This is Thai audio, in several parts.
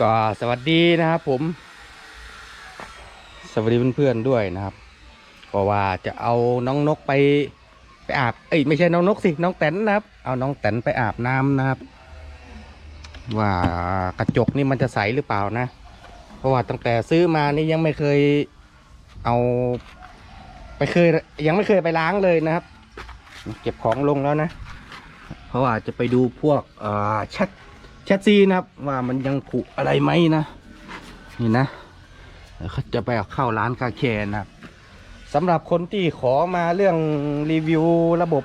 ก็สวัสดีนะครับผม สวัสดีเพื่อนๆด้วยนะครับก็ว่าจะเอาน้องนกไปไปอาบเอ้ยไม่ใช่น้องนกสิน้องแตนนะครับ เอาน้องแตนไปอาบน้ำนะครับ ว่ากระจกนี่มันจะใสหรือเปล่านะ เพราะว่าตั้งแต่ซื้อมานี่ยังไม่เคยเอา ไปเคยยังไม่เคยไปล้างเลยนะครับ เก็บของลงแล้วนะ เพราะว่าจะไปดูพวกเอ่อชทแชซีนะครับ ว่ามันยังผุอะไรไหมนะนี่นะเดี๋ยวเขาจะไปเอาเข้าร้านคาแคร์นะครับสำหรับคนที่ขอมาเรื่องรีวิวระบบ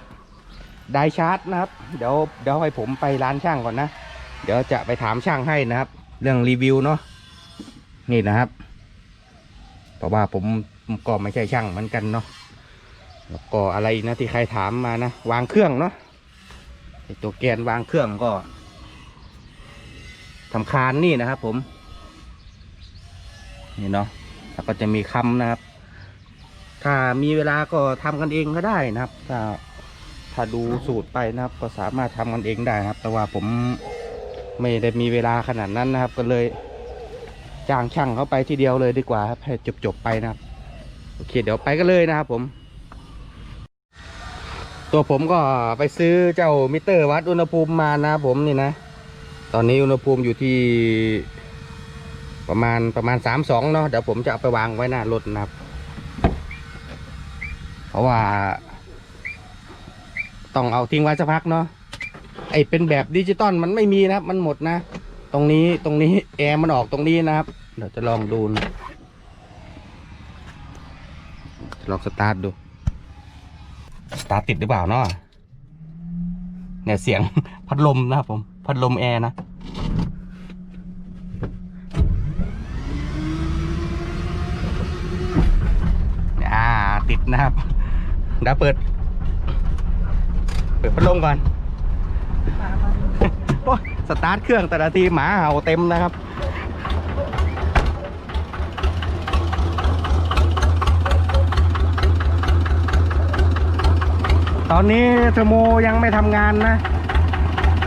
ไดชาร์จนะครับ เดี๋ยวเดี๋ยวให้ผมไปร้านช่างก่อนนะ เดี๋ยวจะไปถามช่างให้นะครับ เรื่องรีวิวเนาะนี่นะครับ เพราะว่าผมก็ไม่ใช่ช่างเหมือนกันเนาะแล้วก็อะไรนะที่ใครถามมานะ วางเครื่องเนาะตัวแกนวางเครื่องก็ ทำคานนี่นะครับ ผม นี่เนาะแล้วก็จะมีคำนะครับ ถ้ามีเวลาก็ทำกันเองก็ได้นะครับ ถ้าถ้าดูสูตรไปนะครับ ก็สามารถทำกันเองได้นะครับ แต่ว่าผมไม่ได้มีเวลาขนาดนั้นนะครับ ก็เลยจ้างช่างเขาไปทีเดียวเลยดีกว่าครับให้จบๆไปนะครับโอเคเดี๋ยวไปกันเลยนะครับผม ตัวผมก็ไปซื้อเจ้ามิเตอร์วัดอุณหภูมิมานะครับผมนี่นะ ตอนนี้อุณหภูมิอยู่ที่ประมาณประมาณสามสองเนาะเดี๋ยวผมจะเอาไปวางไว้หน้ารถนะครับ เพราะว่า ต้องเอาทิ้งไว้สักพักเนาะไอเป็นแบบดิจิตอลมันไม่มีนะครับ มันหมดนะ ตรงนี้ตรงนี้แอร์มันออกตรงนี้นะครับ เดี๋ยวจะลองดูนะลองสตาร์ทดูสตาร์ทติดหรือเปล่าเนาะเนี่ยเสียงพัดลมนะครับผม พัดลมแอร์นะ อ่า ติดนะครับเดี๋ยวเปิด เปิดพัดลมก่อนโอ้ยสตาร์ทเครื่องแต่ละทีหมาเห่าเต็มนะครับตอนนี้เทอร์โมยังไม่ทำงานนะ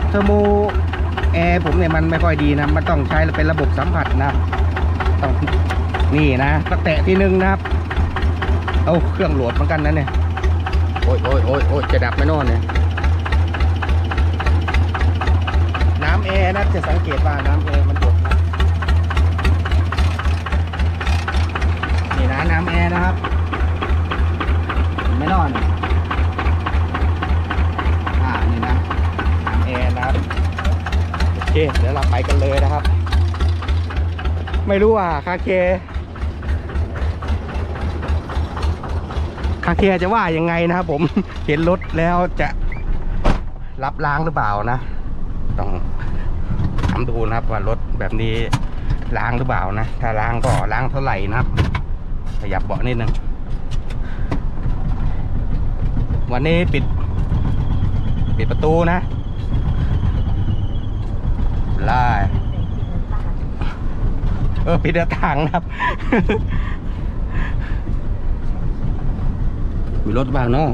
เทอร์โมแอร์ผมเนี่ยมันไม่ค่อยดีนะมันต้องใช้เป็นระบบสัมผัสนะครับต้องนี่นะตะแตะทีนึงนะครับเอาเครื่องโหลดเหมือนกันนะเนี่ยโอ้ยโอ้ยโอ้ยโอ้ยจะดับไหม่นอนเนี่ยน้ำแอร์นะจะสังเกตว่าน้ำแอร์มันหยดนะนี่นะน้ำแอร์นะครับไม่นอน เคเดี๋ยวเราไปกันเลยนะครับ ไม่รู้ว่าคาเคคาเคจะว่ายังไงนะครับผมเห็นรถแล้วจะรับล้างหรือเปล่านะ ต้องถามดูนะครับว่ารถแบบนี้ล้างหรือเปล่านะ ถ้าล้างก็ล้างเท่าไหร่นะครับ ขยับเบาะนิดนึงวันนี้ปิด ปิดประตูนะ ไล่เออปิดหน้าต่างนะครับมีรถบ้างเนาะ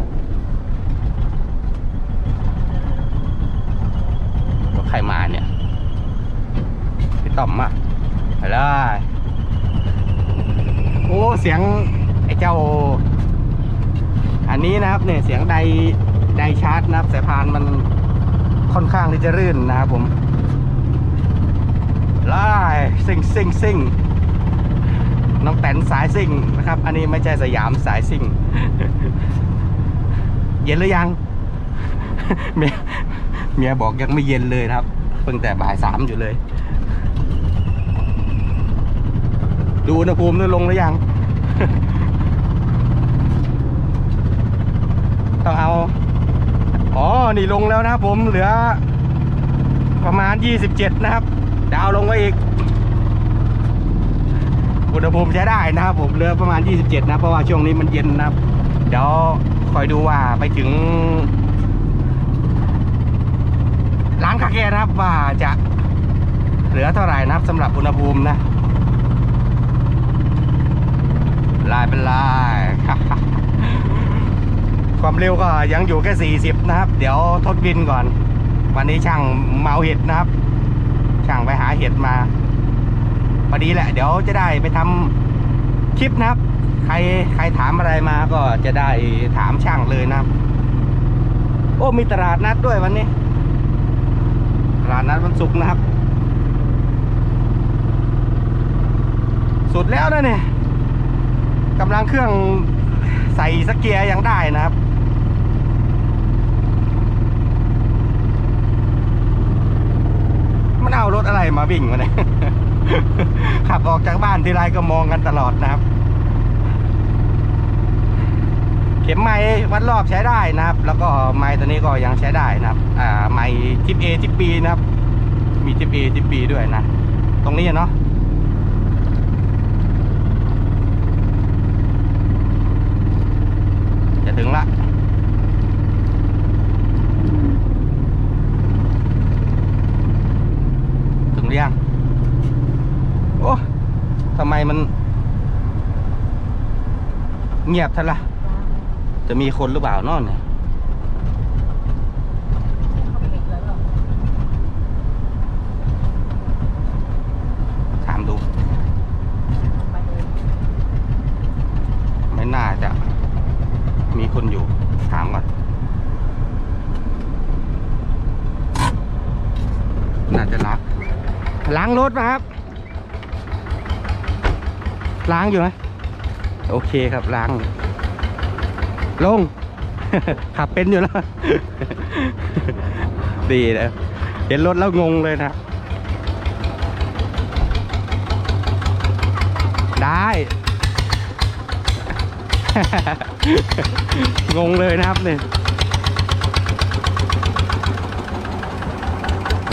รถใครมาเนี่ยพี่ต่อมมาไปเลยโอ้ เสียง ไอ้เจ้า อันนี้นะครับเนี่ยเสียงไดไดชาร์จนะครับสายพานมันค่อนข้างที่จะรื่นนะครับผม ไล่ซิ่งซิ่งซิ่งน้องแตนสายซิ่งนะครับ อันนี้ไม่ใช่สยามสายซิ่ง เย็นหรือยัง เมียเมียบอกยังไม่เย็นเลยครับ เพิ่งแต่บ่ายสามอยู่เลย ดูอุณหภูมิด้วยลงหรือยัง ต้องเอา อ๋อ นี่ลงแล้วนะครับผมเหลือประมาณ 27 นะครับ ดาวลงไวอีก อุณหภูมิใช้ได้นะครับผมเหลือประมาณ 27 นะ เพราะว่าช่วงนี้มันเย็นนะครับ เดี๋ยวคอยดูว่าไปถึง ร้านคาเกะนะครับว่าจะเหลือเท่าไหร่นะครับสำหรับอุณหภูมินะลายเป็นลายความเร็วก็ยังอยู่แค่ 40 นะครับ เดี๋ยวทดบินก่อน วันนี้ช่างเมาเห็ดนะครับ ช่างไปหาเห็ดมาพอดีแหละ เดี๋ยวจะได้ไปทำคลิปนะครับ ใครใครถามอะไรมาก็จะได้ถามช่างเลยนะครับ โอ้มีตลาดนัดด้วยวันนี้ตลาดนัดวันศุกร์นะครับ สุดแล้วนะเนี่ยกำลังเครื่องใส่สเกียร์ยังได้นะครับ มันเอารถอะไรมาวิ่งมาเนี่ยขับออกจากบ้านทีไรก็มองกันตลอดนะครับ เข็มไม้วัดรอบใช้ได้นะครับ แล้วก็ไม้ตัวนี้ก็ยังใช้ได้นะครับ อ่าไม้ทิป A ทิป B นะครับ มีทิป A ทิป B ด้วยนะ ตรงนี้อะเนาะจะถึงละ ถึงหรือยัง โอ้ทำไมมัน เงียบทันละจะมีคนหรือเปล่านอนเนี่ยถามดู ไม่น่าจะ มีคนอยู่ ถามก่อน น่าจะล้างล้างรถนะครับ ล้างอยู่ไหมโอเคครับล้าง ลง ขับเป็นอยู่แล้ว ดีนะเห็นรถแล้วงงเลยนะ ได้ งงเลยนะครับเนี่ย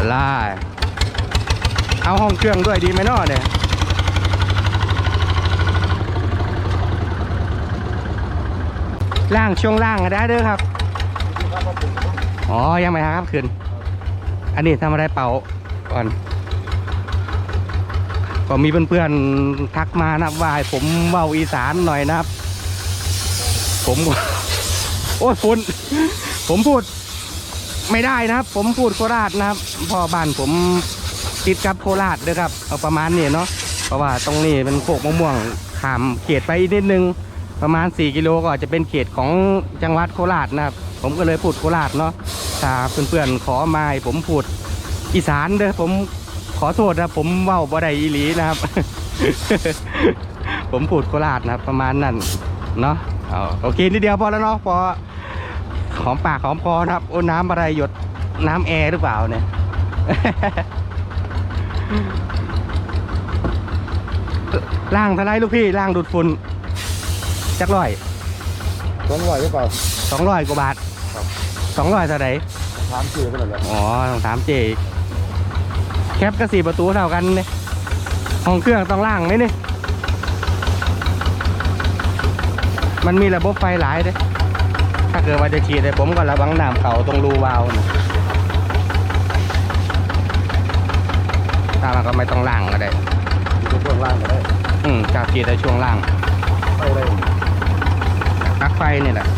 ไล่เอาห้องเครื่องด้วยดีไหมนาะเนี่ย ล่างช่วงล่างก็ได้เด้อครับ อ๋อ ยังไม่ครับคืนอันนี้ทำอะไรเป่าก่อน ก็มีเพื่อนๆทักมานะว่าผมเว้าอีสานหน่อยนะครับ ผมโอ้ยฝุ่นผมพูดไม่ได้นะครับ ผมพูดโคราชนะครับพ่อบ้านผมติดกับโคราชเด้อครับเอาประมาณนี้เนาะเพราะว่าตรงนี้เป็นโคกมะม่วงขามเขตไปนิดนึง ประมาณ 4 กิโลก็จะเป็นเขตของจังหวัดโคราชนะครับ ผมก็เลยพูดโคราชเนาะถ้าเพื่อนๆขอมาให้ผมพูดอีสานเด้อผมขอโทษนะผมเว้าบ่ได้อีหลีนะครับ ผมพูดโคราชนะครับ ประมาณนั้นเนาะเอาโอเคนิดเดียวพอแล้วเนาะพอหอมปากหอมคอนะครับโอ้น้ำอะไรหยดน้ำแอร์หรือเปล่าเนี่ยล่างเท่าไรลูกพี่ล่างดูดฝุ่น จักร้อยสองร้อยหรือเปล่า สองร้อยกว่าบาทครับ สองร้อยเท่าไหร่ถามชื่อไปแล้วแหละอ๋อต้องถามเจอีกแคปก็สี่ประตูเท่ากันเนี่ยห้องเครื่องต้องล่างไหมเนี่ยมันมีระบบไฟหลายเลยถ้าเกิดว่าจะฉีดเลยผมก็ระวังน้ำเขาตรงรูวาล์วนะถ้ามันก็ไม่ต้องล่างก็ได้ อยู่ช่วงล่างก็ได้อืมจากฉีดในช่วงล่าง ไปได้ ปลั๊กไฟนี่แหละ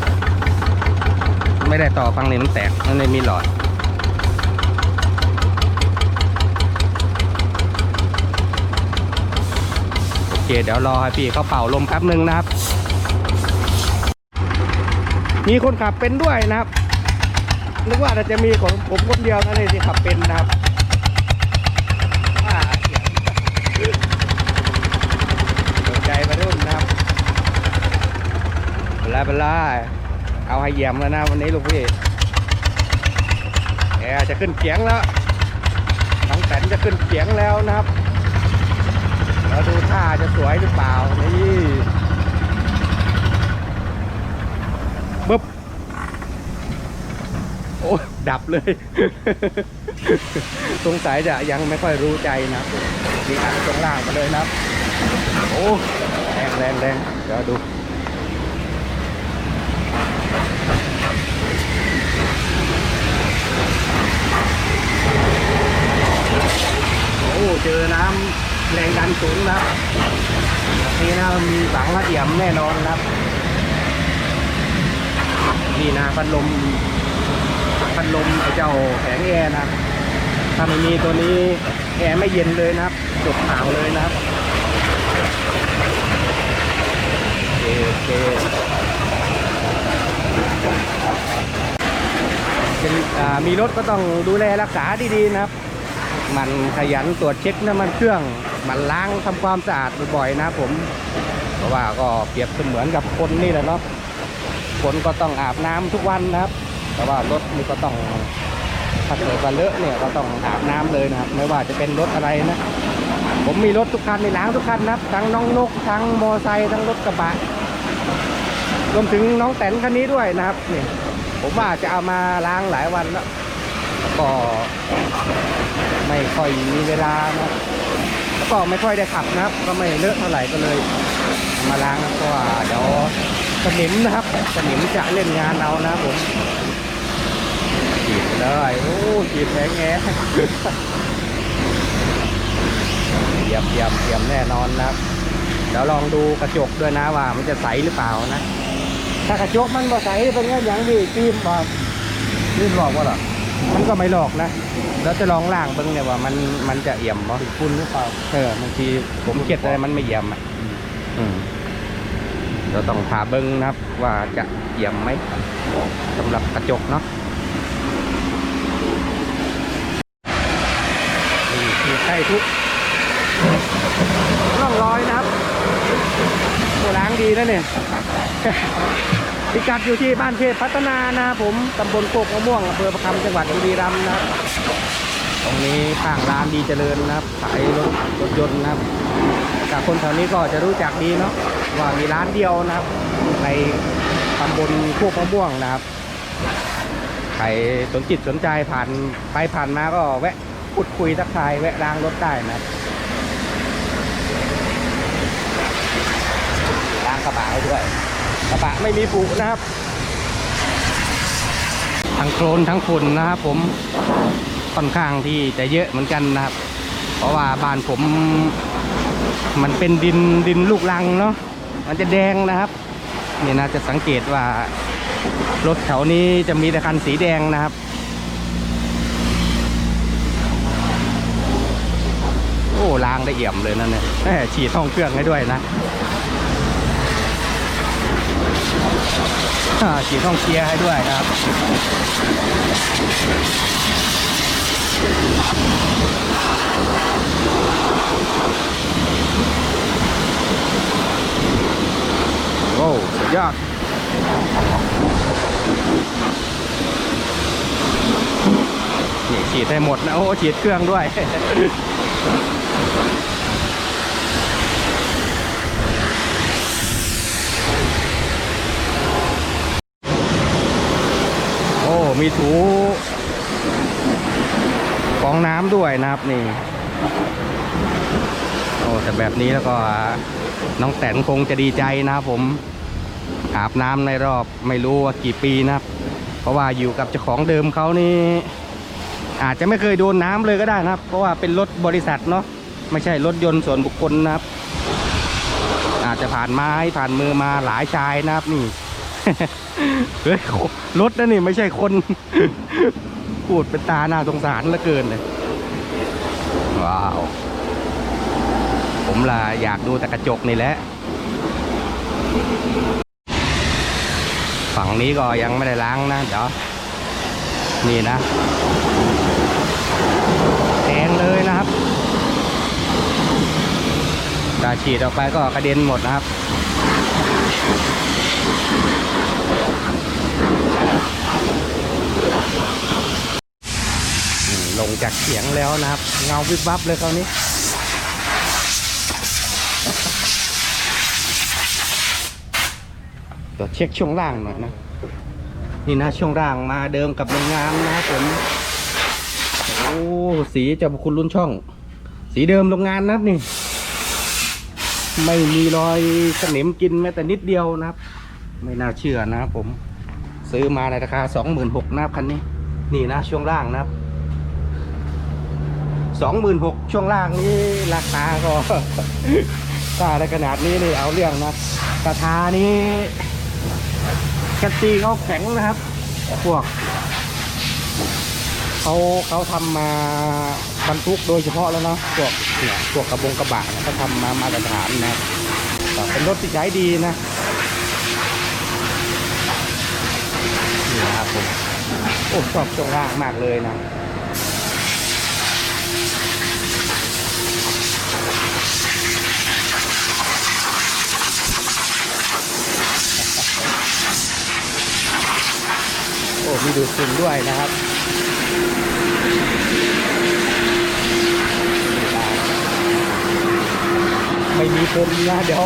ไม่ได้ต่อฟังนี้มันแตกมันเลยมีหลอด โอเค เดี๋ยวรอให้พี่เขาเป่าลมแป๊บหนึ่งนะครับ มีคนขับเป็นด้วยนะครับ นึกว่าจะมีของผมคนเดียวนั่นเองที่ขับเป็นนะครับว่าเสียงสนใจมารุ่นนะครับ เป็นไรเป็นไรเอาให้เยี่ยมแล้วนะวันนี้ลูกพี่แอจะขึ้นเขียงแล้ว น้องแตนจะขึ้นเขียงแล้วนะครับเราดูท่าจะสวยหรือเปล่า นี่บึ๊บ โอ้ดับเลย สงสัยจะยังไม่ค่อยรู้ใจนะมีอัดตรงล่างมาเลยนะครับโอ้ แรงแรงแรงเดี๋ยวดู เจอน้ำแรงดันสูงนะครันี่นะมีฝังระเดียมแน่นอนครับ นี่นะพัดลมพัดลมไอเจ้าแผงแอร์นะถ้าไม่มีตัวนี้แอร์ไม่เย็นเลยนะครับจบข่าวเลยนะครับโอเคโอเคมีรถก็ต้องดูแลรักษาดีๆนะครับ มันขยันตรวจเช็คน้ำมันเครื่อง มันล้างทำความสะอาดบ่อยๆนะผมเพราะว่าก็เปรียบเสมือนกับคนนี่แหละเนาะคนก็ต้องอาบน้ำทุกวันนะครับ แต่ว่ารถนี่ก็ต้องถ้าเกิดว่าเลอะเนี่ยก็ต้องอาบน้ำเลยนะครับ ไม่ว่าจะเป็นรถอะไรนะ ผมมีรถทุกคันในล้างทุกคันนะครับ ทั้งน้องนกทั้งมอไซค์ทั้งรถกระบะรวมถึงน้องแตนคันนี้ด้วยนะครับเนี่ยผมว่าจะเอามาล้างหลายวันแล้ว ก็ไม่ค่อยมีเวลานะแล้วก็ไม่ค่อยได้ขับนะครับ ก็ไม่เลอะเท่าไหร่ก็เลยเอามาล้างนะเพราะว่าเดี๋ยวสนิมนะครับสนิมจะเล่นงานเอานะครับผมฉีดเลยโอ้ฉีดแผงแงเยี่ยมเยี่ยมเยี่ยมแน่นอนนะครับเดี๋ยวลองดูกระจกด้วยนะว่ามันจะใสหรือเปล่านะ ถ้ากระจกมันบ่ใสเป็นไงอย่างดีฟิล์มบอกนี่หลอกว่าล่ะ มันก็ไม่หลอกนะแล้วจะลองล่างเบิ้งเนี่ยว่ามันมันจะเอี่ยมบ่ติดฝุ่นหรือเปล่าเออบางทีผมเก็ดอะไรมันไม่เอี่ยมอะอืมเดี๋ยวต้องหาเบิ้งนะครับ ว่าจะเอี่ยมไหมสำหรับกระจกเนาะนี่คือใกล้ทุกร่องรอยนะครับโอ้ล้างดีนะเนี่ย พิกัดอยู่ที่บ้านเทพพัฒนานะครับผมตำบลโคกมะม่วงอำเภอประคำจังหวัดบุรีรัมย์นะครับตรงนี้ข้างร้านดีเจริญนะครับขายรถรถยนต์นะครับจากคนแถวนี้ก็จะรู้จักดีเนาะว่ามีร้านเดียวนะครับ ในตำบลโคกมะม่วงนะครับใครสนจิตสนใจผ่านไปผ่านมาก็แวะพูดคุยทักทายแวะล้างรถได้นะครับล้างกระบะให้ด้วย กระบะไม่มีปุนะครับ ทั้งโคลนทั้งฝุ่นนะครับผมค่อนข้างที่จะเยอะเหมือนกันนะครับ เพราะว่าบ้านผม มันเป็นดินดินลูกรังเนาะมันจะแดงนะครับนี่นะจะสังเกตว่ารถแถวนี้จะมีแต่คันสีแดงนะครับโอ้ล้างได้เอี่ยมเลยนั่นเนี่ยแหมฉีดห้องเครื่องให้ด้วยนะ อาฉีดห้องเกียร์ให้ด้วยนะครับ โอ้สุดยอดนี่ฉีดให้หมดนะ โอ้ฉีดเครื่องด้วย มีถูฟองน้ำด้วยนะครับนี่โอ้แต่แบบนี้แล้วก็น้องแตนคงจะดีใจนะครับผมอาบน้ำในรอบไม่รู้ว่ากี่ปีนะครับ เพราะว่าอยู่กับเจ้าของเดิมเขานี่ อาจจะไม่เคยโดนน้ำเลยก็ได้นะครับ เพราะว่าเป็นรถบริษัทเนาะไม่ใช่รถยนต์ส่วนบุคคลนะครับ อาจจะผ่านไม้ผ่านมือมาหลายชายนะครับนี่ เฮ้ยรถนะนี่ไม่ใช่คนพูดเป็นตาหน้าสงสารเหลือเกินเลย ว้าว ผมล่ะอยากดูแต่กระจกนี่แหละ ฝั่งนี้ก็ยังไม่ได้ล้างนะเดี๋ยวนี่นะแดงเลยนะครับตาฉีดออกไปก็กระเด็นหมดนะครับ อืม ลงจากเขียงแล้วนะครับ เงาวิบวับเลยคราวนี้ ตัวเช็คช่วงล่างหน่อยนะ นี่นะช่วงล่างมาเดิมกับโรงงานนะผมโอ้สีเจะคุณรุ่นช่อง สีเดิมโรงงานนะครับนี่ ไม่มีรอยสนิมกินแม้แต่นิดเดียวนะครับ ไม่น่าเชื่อนะครับผม ซื้อมาในราคาสองหมื่นหกนะครับคันนี้ นี่นะช่วงล่างนะครับ 26,000ช่วงล่างนี้ราคาก็ถ้าได้ขนาดนี้นี่เอาเรื่องนะกระทานี้แคตตีเขาแข็งนะครับ พวกเขาเขาทำมาบรรทุกโดยเฉพาะแล้วนะพวกเนี่ยพวกกระบงกระบะเขาทำมามาตรฐานนะเป็นรถที่ใช้ดีนะนี่ครับผมโอ้ชอบช่วงล่างมากเลยนะ โอ้มีดูดฝุ่นด้วยนะครับไม่มีพรมนะเดี๋ยว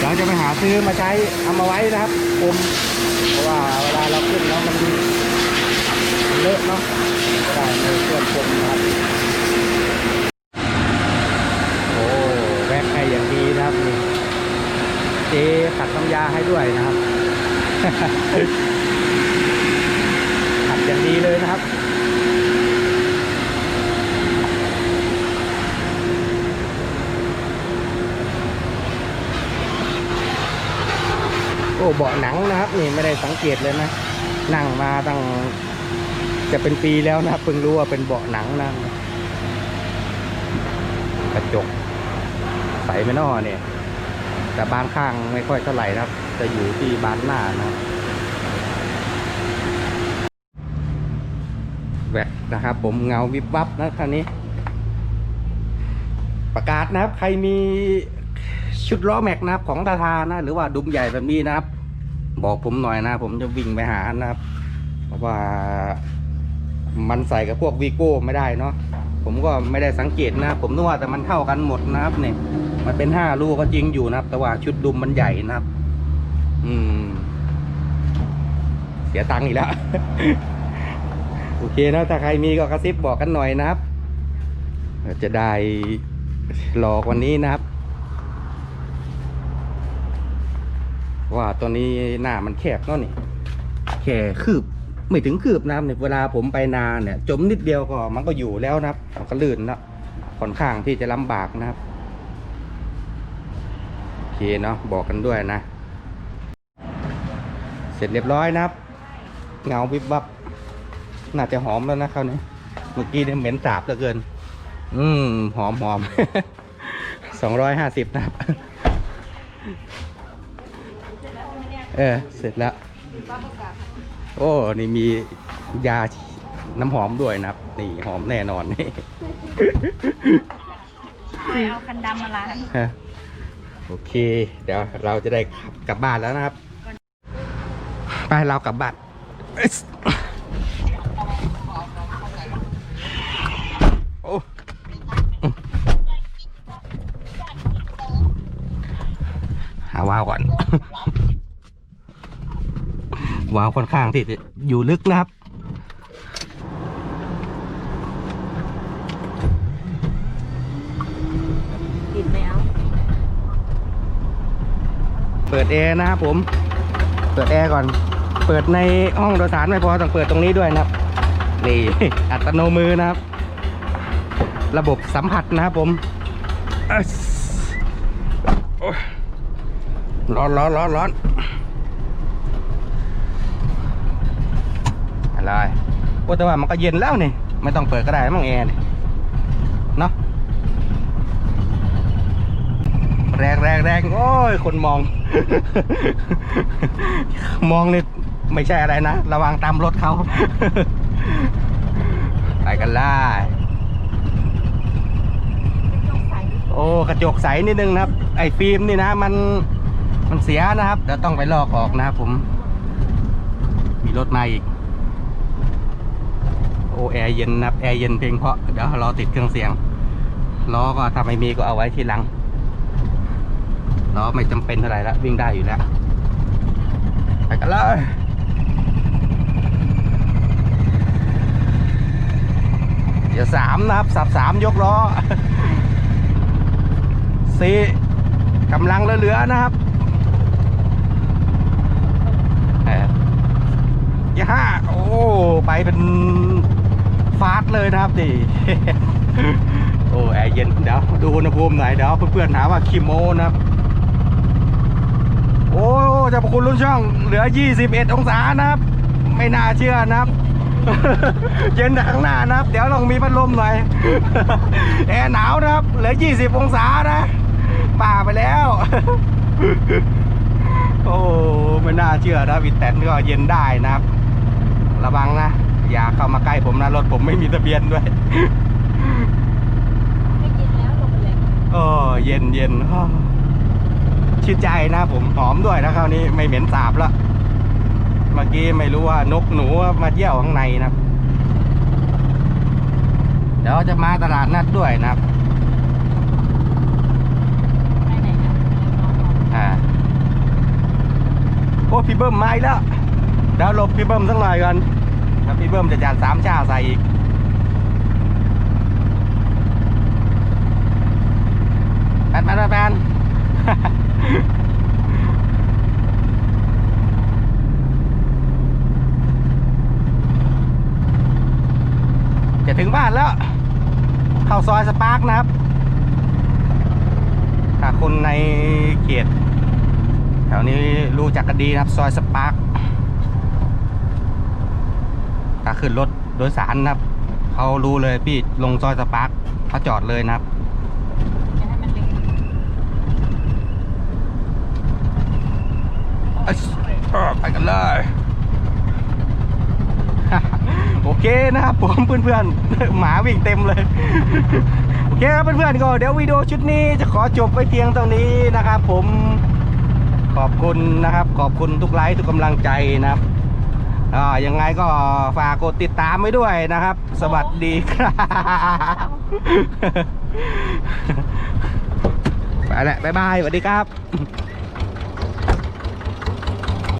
เราจะไปหาซื้อมาใช้เอามาไว้นะครับพรมเพราะว่าเวลาเราขึ้นแล้วมันเลอะเนาะก็ได้ในเครื่องพรมนะครับโอ้แวกให้อย่างดีนะครับนี่เจขัดน้ำยาให้ด้วยนะครับ ขัดอย่างดีเลยนะครับ โอ้ เบาะหนังนะครับ นี่ไม่ได้สังเกตเลยนะ นั่งมาตั้งจะเป็นปีแล้วนะเพิ่งรู้ว่าเป็นเบาะหนังนะกระจกใสไม่นอเนี่ย แต่บานข้างไม่ค่อยเท่าไหร่นะครับ จะอยู่ที่บานหน้านะแวกนะครับ ผมเงาวิบวับนะคันนี้ ประกาศนะครับ ใครมีชุดล้อแม็กนะครับของตาทานะ หรือว่าดุมใหญ่แบบนี้นะครับ บอกผมหน่อยนะ ผมจะวิ่งไปหานะครับ เพราะว่ามันใส่กับพวกวีโก้ไม่ได้เนาะผมก็ไม่ได้สังเกตนะ ผมนึกว่าแต่มันเข้ากันหมดนะครับเนี่ยมันเป็นห้าลูกก็จริงอยู่นะครับ แต่ว่าชุดดุมมันใหญ่นะครับ อืม เสียตังค์อีกแล้ว โอเคนะถ้าใครมีก็กระซิบบอกกันหน่อยนะครับ จะได้หลอกวันนี้นะครับ ว่าตัวนี้หน้ามันแคบเนาะนี่แค่คืบไม่ถึงคืบนะครับเนี่ยเวลาผมไปนาเนี่ย จมนิดเดียวก็มันก็อยู่แล้วนะครับมันก็ลื่นแล้วค่อนข้างที่จะลำบากนะครับโอเคเนาะบอกกันด้วยนะ เสร็จเรียบร้อยนะครับ เงาวิบวับน่าจะหอมแล้วนะคราวนี้เมื่อกี้เนี่ยเหม็นสาบเหลือเกิน อืมหอมหอมสองร้อยห้าสิบนะครับ เออ เสร็จแล้ว โอ้ นี่มียาน้ำหอมด้วยนะครับ นี่หอมแน่นอนไปเอาคันดำมาล้างฮะโอเค เดี๋ยวเราจะได้ขับกลับบ้านแล้วนะครับ ไปเรากลับบ้านเอิ๊สโอ้หาวาวก่อน วาวค่อนข้างที่จะอยู่ลึกนะครับติดไหมเอาเปิดแอร์นะครับผม เปิดแอร์ก่อน เปิดในห้องโดยสารไม่พอต้องเปิดตรงนี้ด้วยนะครับ นี่อัตโนมือนะครับ ระบบสัมผัสนะครับผมอึ๊สโอ้ยร้อนร้อนร้อนร้อนอะ ไรโอ้แต่ว่ามันก็เย็นแล้วนี่ไม่ต้องเปิดก็ได้มั้งแอร์เนาะแรงแรงแรงโอ้ย คนมอง มองนี่ไม่ใช่อะไรนะ ระวังตามรถเขาไปกันไล่โอ้กระจกใสนิดนึงนะครับ ไอ้ฟิล์มนี่นะมันมันเสียนะครับเดี๋ยวต้องไปลอกออกนะครับผม มีรถมาอีก แอร์เย็นนะครับแอร์เย็นเพียงเพราะเดี๋ยวรอติดเครื่องเสียงล้อก็ถ้าไม่มีก็เอาไว้ทีหลังล้อไม่จำเป็นเท่าไหร่ล้ววิ่งได้อยู่แล้วไปกันเลยเดี๋ยวสามนะครับสับสามยกล้อสี่กำลังเหลือๆนะครับเออยี่ห้าโอ้ ไปเป็น ฟาสเลยนะครับดิโอ้แอร์เย็นเดี๋ยวดูอุณหภูมิหน่อยเดี๋ยวเพื่อนๆหาว่าขี้โมนะครับ โอ้จะประคุณรุ่นช่องเหลือ 21 องศานะครับ ไม่น่าเชื่อนะครับ เย็นข้างหน้านะครับ เดี๋ยวลองมีพัดลมหน่อย แอร์หนาวนะครับ เหลือ 20 องศานะป่าไปแล้ว โอ้ไม่น่าเชื่อนะวิดแตนก็เย็นได้นะครับ ระวังนะ อย่าเข้ามาใกล้ผมนะรถผมไม่มีทะเบียนด้วยไม่กินแล้วลงไปเลยโอ้เย็นเย็นอ้อชื่นใจนะผมหอมด้วยนะคราวนี้ไม่เหม็นสาบแล้วเมื่อกี้ไม่รู้ว่านกหนูมาเยี่ยวข้างในนะครับเดี๋ยวจะมาตลาดนัดด้วยนะครับไปไหนนะอ่าโอ้พี่เบิ้มมาอีกแล้วเดี๋ยวหลบพี่เบิ้มสักหน่อยก่อน ถ้าพี่เบิ้มจะจัดสามชาใส่อีกแปนแปนแปนแปนจะถึงบ้านแล้ว เข้าซอยสปาร์กนะครับ ถ้าคนในเขตแถวนี้รู้จักกันดีนะครับ ซอยสปาร์กถ้า ขึ้นรถโดยสารนะครับเขารู้เลยพี่ลงซอยสปาร์กเขาจอดเลยนะครับจะให้มันเล็กเอ้ยเออไปกันเลยโอเคนะครับผมเพื่อนๆ หมาวิ่งเต็มเลย โอเคครับเพื่อนๆก็เดี๋ยววิดีโอชุดนี้จะขอจบไว้เพียงเท่านี้นะครับผมขอบคุณนะครับ ขอบคุณทุกไลค์ทุกกำลังใจนะครับ อ่ายังไงก็ฝากกดติดตามไว้ด้วยนะครับ สวัสดีครับไปแล้วบ๊ายบายสวัสดีครับ